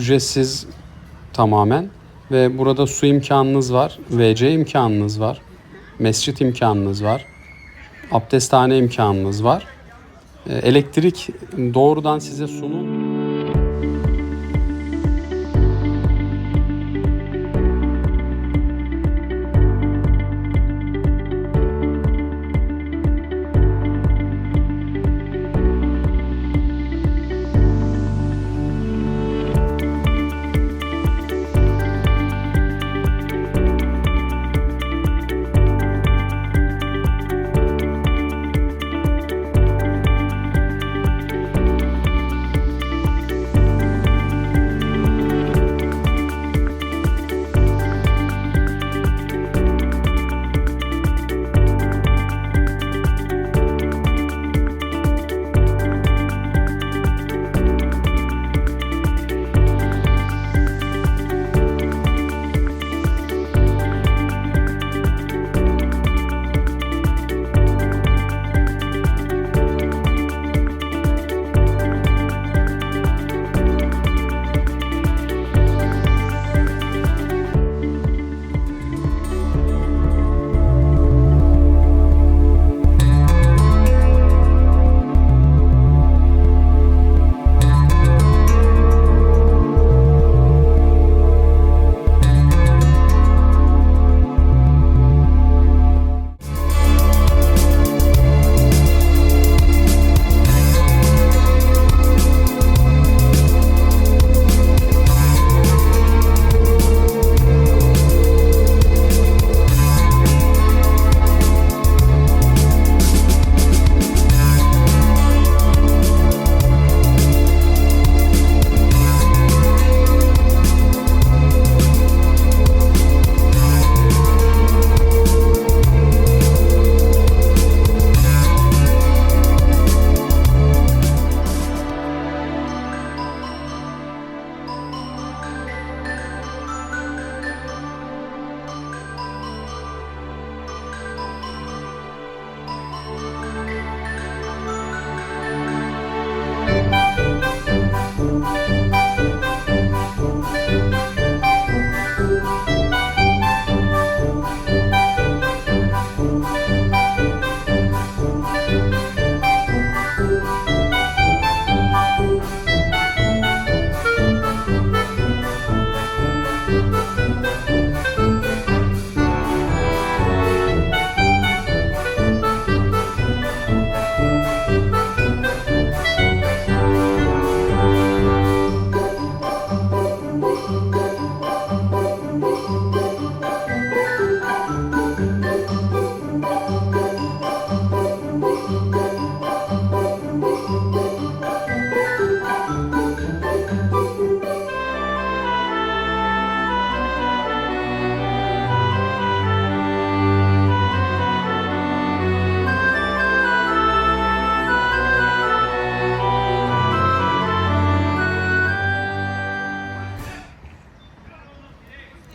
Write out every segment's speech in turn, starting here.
Ücretsiz tamamen ve burada su imkanınız var, WC imkanınız var, mescit imkanınız var, abdesthane imkanınız var. E, Elektrik doğrudan size sunul.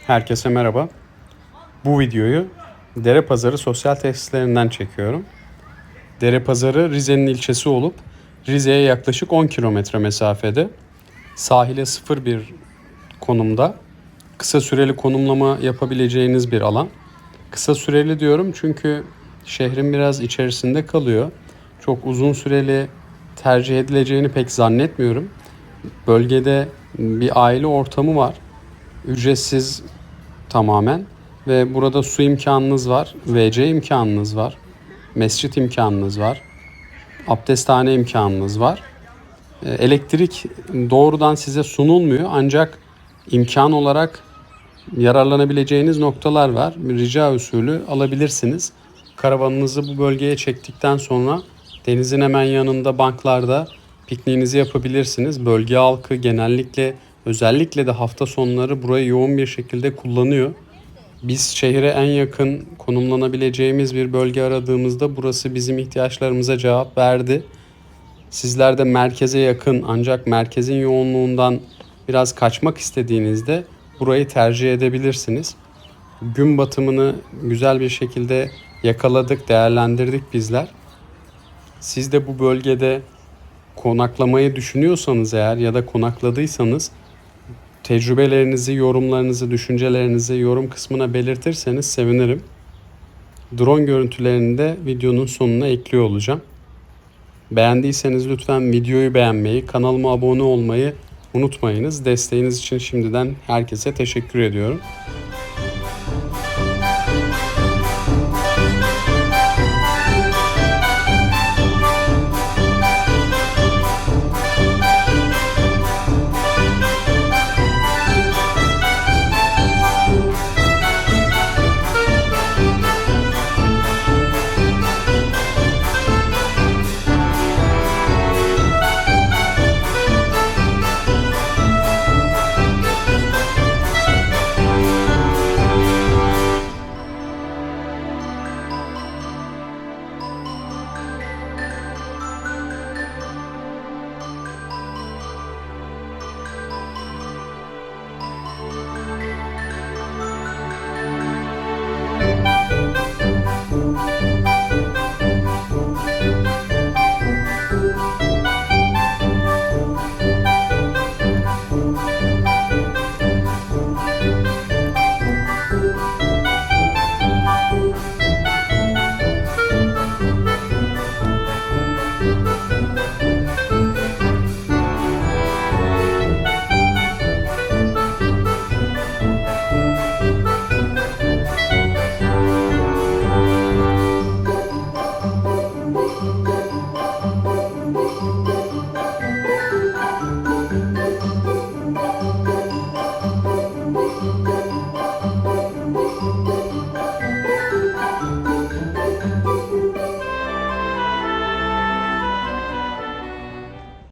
Herkese merhaba. Bu videoyu Derepazarı sosyal tesislerinden çekiyorum. Derepazarı Rize'nin ilçesi olup Rize'ye yaklaşık 10 kilometre mesafede. Sahile sıfır bir konumda. Kısa süreli konumlama yapabileceğiniz bir alan. Kısa süreli diyorum çünkü şehrin biraz içerisinde kalıyor. Çok uzun süreli tercih edileceğini pek zannetmiyorum. Bölgede bir aile ortamı var ücretsiz tamamen ve burada su imkanınız var, WC imkanınız var, mescit imkanınız var, abdesthane imkanınız var. E, Elektrik doğrudan size sunulmuyor ancak imkan olarak yararlanabileceğiniz noktalar var. Rica usulü alabilirsiniz. Karavanınızı bu bölgeye çektikten sonra denizin hemen yanında banklarda pikniğinizi yapabilirsiniz. Bölge halkı genellikle özellikle de hafta sonları burayı yoğun bir şekilde kullanıyor. Biz şehre en yakın konumlanabileceğimiz bir bölge aradığımızda burası bizim ihtiyaçlarımıza cevap verdi. Sizler de merkeze yakın ancak merkezin yoğunluğundan biraz kaçmak istediğinizde burayı tercih edebilirsiniz. Gün batımını güzel bir şekilde yakaladık, değerlendirdik bizler. Siz de bu bölgede konaklamayı düşünüyorsanız eğer ya da konakladıysanız Tecrübelerinizi, yorumlarınızı, düşüncelerinizi yorum kısmına belirtirseniz sevinirim. Drone görüntülerini de videonun sonuna ekliyor olacağım. Beğendiyseniz lütfen videoyu beğenmeyi, kanalıma abone olmayı unutmayınız. Desteğiniz için şimdiden herkese teşekkür ediyorum.